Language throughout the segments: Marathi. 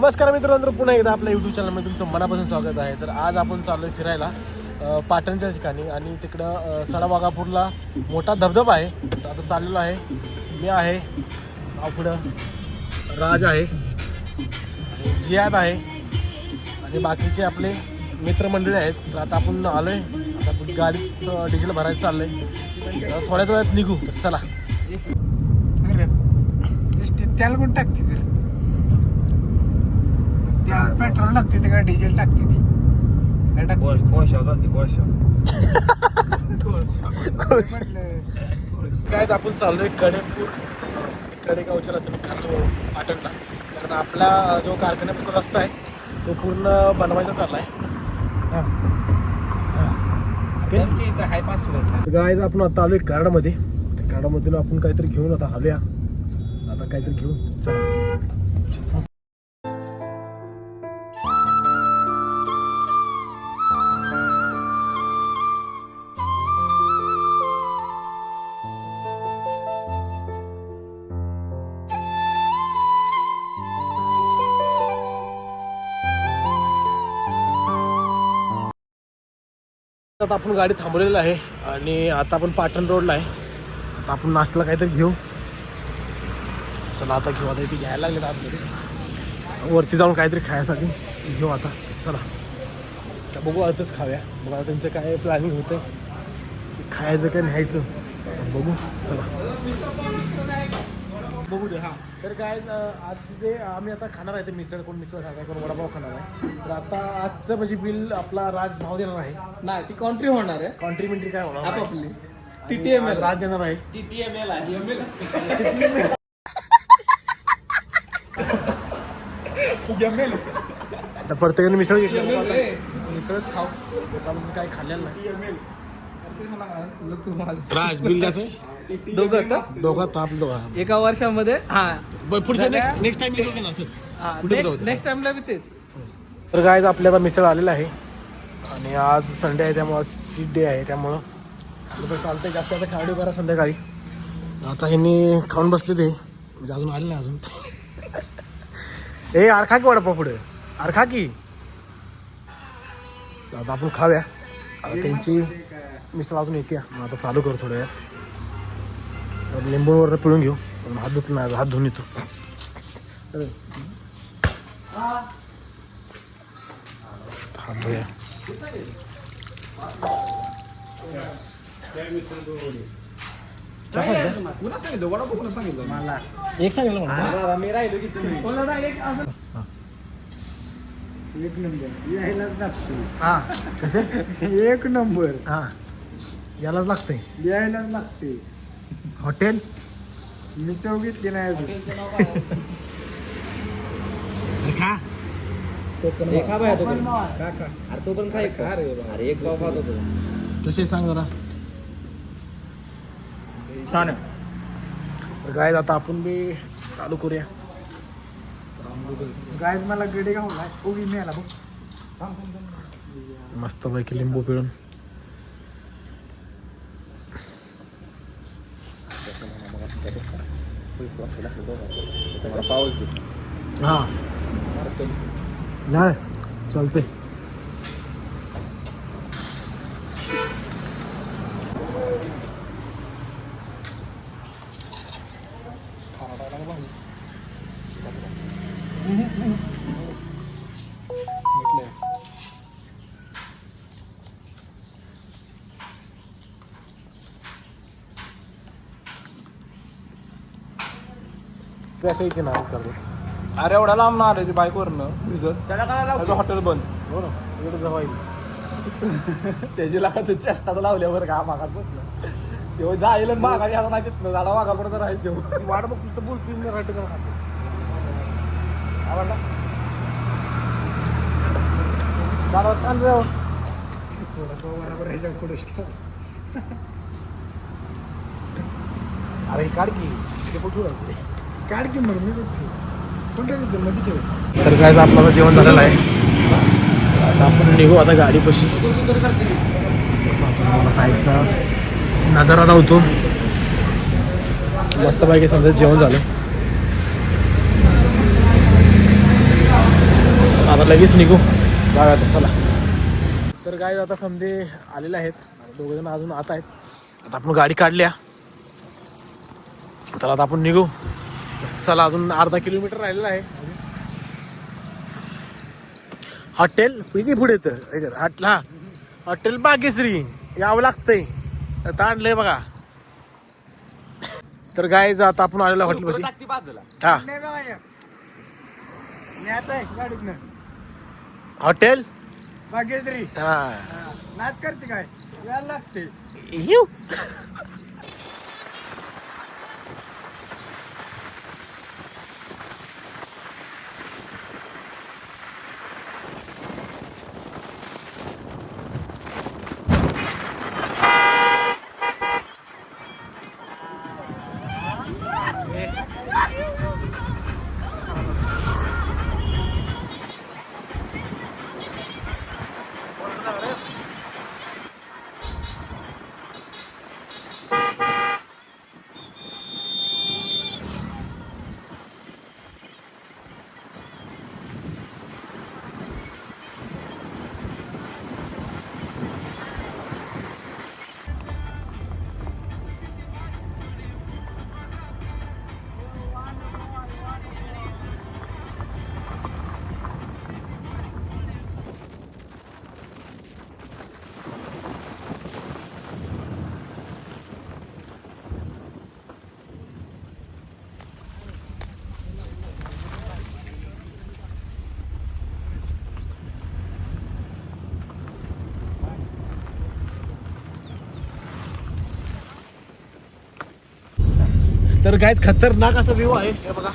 नमस्कार मित्रांनो पुन्हा एकदा आपल्या यूट्यूब चॅनलमध्ये तुमचं मनापासून स्वागत आहे. तर आज आपण चाललो आहे फिरायला पाटणच्या ठिकाणी आणि तिकडं सडावागापूरला मोठा धबधबा आहे. तर आता चाललेलो आहे. मी आहे पुढं राज आहे आणि जियाद आहे आणि बाकीचे आपले मित्रमंडळी आहेत. तर आता आपण आलो आहे आता आपण गाडीत डिझेल भरायचं चाललं आहे थोड्याच वेळात निघू चला. त्याला कोण टाकते पेट्रोल टाकते ते का डिझेल टाकते ती. काय टाकते? म्हटलं, काय आपण चाललोय कडेपूर. कडेगावच्या रस्त्याने खालो पाटणला. कारण आपला जो कारखान्यापासून रस्ता आहे तो पूर्ण बनवायचा चालला आहे. गायज आपण आता आलोय कराडामध्ये त्या कराडामधून आपण काहीतरी घेऊन आता आलोया. आता काहीतरी घेऊन. चला. आता आपण गाडी थांबवलेली आहे आणि आता आपण पाटण रोडला आहे. आता आपण नाश्त्याला काहीतरी घेऊ. चला आता घेऊ. आता इथे घ्यायला लागले आतमध्ये. वरती जाऊन काहीतरी खायसाठी घेऊ आता. चला. का बघू आताच खाऊया. मग आता त्यांचं काय प्लॅनिंग होतं खायचं काय न्यायचं. बघू. चला. बघू दे हां. तर काय आज जे आम्ही आता खाणार आहे ते मिसळ कोण मिसळ खाणार आहे कोण वडापाव खाणार आहे. तर आता आजचं म्हणजे बिल आपला राज भाव देणार आहे. नाही ती कॉन्ट्री होणार आहे. कॉन्ट्रीमेंटरी काय होणार? नाही. आपापली. आणि TTML. आज राज देणार आहे. टीटीएमएल आहे. आता प्रत्येकाने मिसळ घेतली. मिसळच खाऊ. सकाळपासून काही खाल्लेलं नाही. राज बिल द्यायचं दोघं का? दोघा ताप दोघा एका वर्षामध्ये हा. पुढच्या नेक्स्ट टाइम घेणार सर? नेक्स्ट टाइमला बी तेच. तर गायज आपल्या आता मिसळ आलेलं आहे. आणि आज संडे आहे त्यामुळं आज चीट डे आहे त्यामुळं. आपलं तर चालतंय जास्त आता खाडी करा संध्याकाळी. आता ह्यांनी खाऊन बसले ते. म्हणजे अजून आले नाही अजून. ए आरखा की वडापाव पुढे? आरखा की? आता आपण खाऊया. आता त्यांची मिसळ अजून येते. मग आता चालू करू थोड्या वेळात. तर लिंबूवर पिळून घेऊ पण हात धुतला नाही हात धुवून येतो हात धुया एक सांगितलं एक नंबर यायलाच लागतो हा कसे एक नंबर हा यालाच लागतंय यायलाच लागते हॉटेल? मी चव घेतली नाही अजून. खा. बाय तो. अरे तो पण काय अरे एक पाव खातो तो कसे सांग जरा. छान आहे. आता आपण बी चालू करूया. गाय मला गडे घावला उगी मिळाला बघ. मस्त पैकी लिंबू पिळून. हा नाही चालते असं इथे नाव करतो. अरे एवढा लांब ना आले ती बाईकवरनं भिजत. त्याला त्याचं हॉटेल बंद. हो ना इकडे जवळ त्याची लाखाचं चेष्टाचं लावल्यावर का मागात बसलं. तेव्हा जाईल माघारी आता नाही तिथनं झाडा मागा पडत राहील तेव्हा. वाट बघ नुसतं बोलतो मी राहतो का आवडला? दादा कान जाऊ थोडं बरोबर अरे काढ की ते आहे? काढ की मग मी कोणत्या मध्ये ठेव? तर काय आपलं जेवण झालेलं आहे. आता आपण निघू आता गाडीपाशी. मला साईडचा नजारा धावतो मस्तपैकी समजा जेवण झालं. आता लगेच निघू. जाऊया चला. तर काय आता समजे आलेले आहेत. दोघ जण अजून आत आहेत. आता आपण गाडी काढल्या. तर आता आपण निघू. चला अजून अर्धा किलोमीटर राहिलेला आहे. हॉटेल किती पुढे तर? हॉटेल हा. हॉटेल बागेश्री यावं लागतंय. आता आणलंय बघा. तर गाय आता आपण आलेलो हॉटेल बाजूला. हा. हॉटेल? भाग्यश्री हा. नाच करते काय? लागते. तर काय खतरनाक असा व्ह्यू आहे. हे बघा.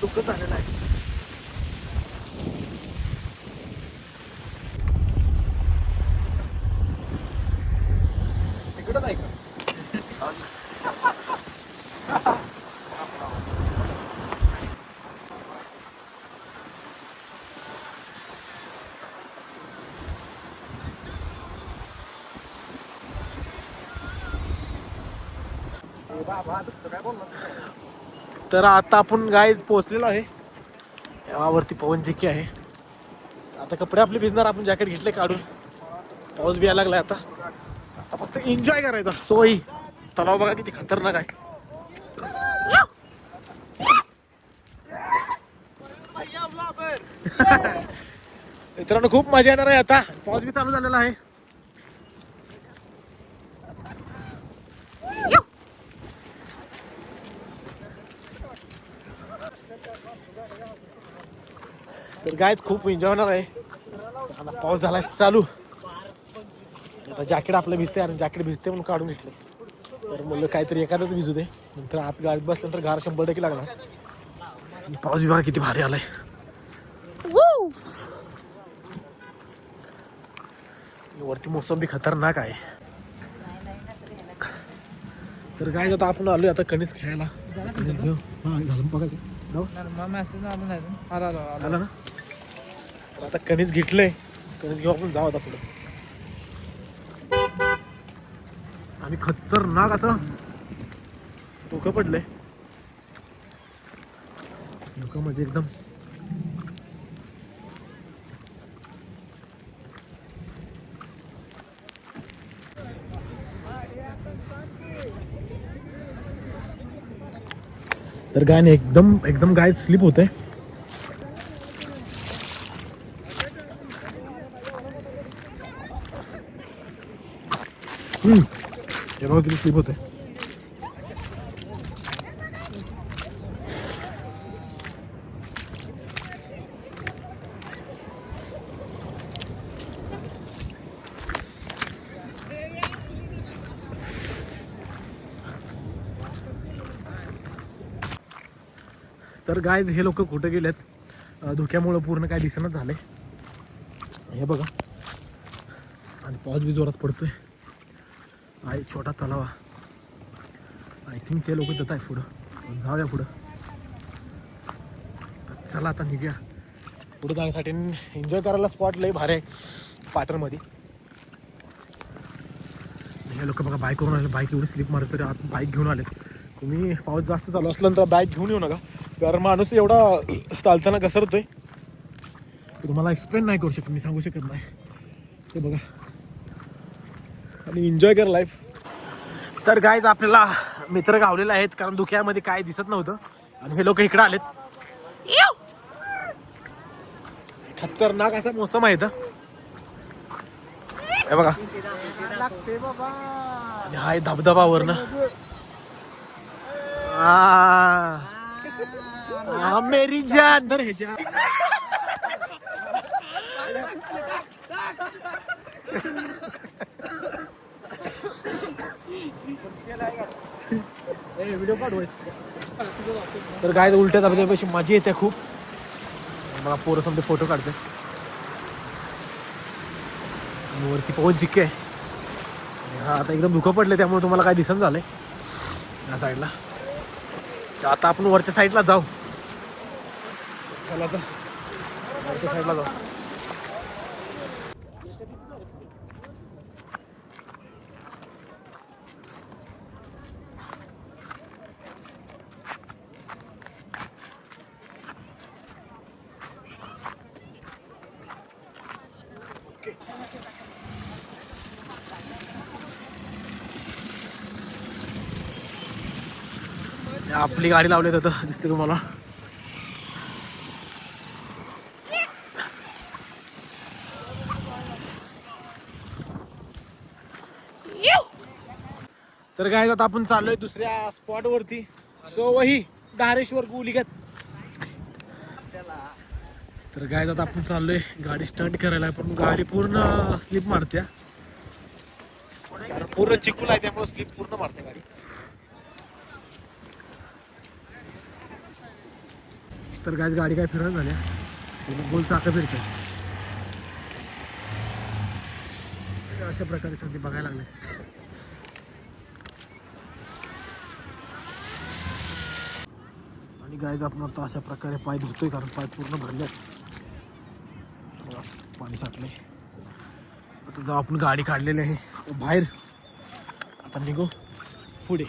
दुःख झालेलं आहे. इकडं नाही का? तर आता आपण गाय पोहोचलेलो आहे. यावरती पवन जिके आहे. आता कपडे आपले भिजणार आपण जॅकेट घेतले काढून. पाऊस बी लागला लागलाय आता. आता फक्त एन्जॉय करायचा. सोयी. तलाव बघा किती खतरनाक आहे. मित्रांनो खूप मजा येणार आहे आता. पाऊस बी चालू झालेला आहे. तर गायच खूप एन्जॉय होणार आहे. आता पाऊस झालाय चालू. आता जॅकेट आपलं भिजते आणि जॅकेट भिजते म्हणून काढून घेतलं तर म्हणलं काहीतरी एखादंच भिजू दे. नंतर आत गाडीत बसल्यानंतर गार शंभर टक्के लागणार. आणि पाऊस विभाग किती भारी आलाय. वरती मोसम बी खतरनाक आहे. तर काय आता आपण आलोय आता कणीस खेळायला कणीस घेऊ. हा झालं. बघायचं. आला. आला ना? तर आता कणीच घेतलंय. कणीच घेऊ आपण जाऊ आता पुढे. आणि खतरनाक असं धोकं पडलंय. धोकं म्हणजे एकदम तर गाय नाही एकदम एकदम गाय स्लिप होते. हम्म. हे बघा किती स्लिप तर गायज हे लोक कुठे गेलेत? धुक्यामुळं पूर्ण काय दिसेनाच झालंय. हे बघा. आणि पाऊस बी जोरात पडतोय. आहे छोटा तलाव आय थिंक ते लोक देत आहे पुढं. जाऊया पुढं. चला आता निघूया. पुढे जाण्यासाठी एन्जॉय करायला स्पॉट लई भारी आहे पाटणमध्ये. हे लोक बघा बाईक करून आले. बाईक एवढी स्लिप मारत तरी आत बाईक घेऊन आले तुम्ही पाऊस जास्त चालू असल्यानंतर बाईक घेऊन येऊ नका. कारण माणूस एवढा चालताना घसरतोय. तुम्हाला एक्सप्लेन नाही करू शकत मी सांगू शकत नाही. ते बघा. आणि एन्जॉय कर लाईफ तर गायज आपल्याला मित्र गावलेले आहेत कारण धुक्यामध्ये काय दिसत नव्हतं. आणि हे लोक इकडे आलेत. खतरनाक असा मोसम आहे हे बघा. लागते बाबा आणि हा आहे धबधबा वरनं आ. आ, मेरी जान. तर ह्याच्या व्हिडिओ तर काय उलट्या धबधब्यापाशी मजा येते खूप. मला पोरं समजा फोटो काढते. वरती पवन चिक्के हा आता एकदम धुकं पडले त्यामुळे तुम्हाला काय दिसन झालंय. या साईडला तर आता आपण वरच्या साईडला जाऊ. चला आता वरच्या साईडला जाऊ. आपली गाडी लावली तर दिसते तुम्हाला. तर काय आता आपण चाललोय दुसऱ्या स्पॉट वरती. सो वही धारेश्वर गुलिगत तर काय आता आपण चाललोय गाडी स्टंट करायला. पण गाडी पूर्ण स्लिप मारते पूर्ण चिकूल आहे त्यामुळे स्लिप पूर्ण मारते गाडी. तर गायच गाडी काय फिरत झाल्या गोल चाकं फिरते. अशा प्रकारे सगळी बघायला लागले. आणि गायज आपण आता अशा प्रकारे पाय धुतोय कारण पाय पूर्ण भरले पाणी साठले आता जाऊ आपण गाडी काढलेली आहे. बाहेर. आता निघू. पुढे.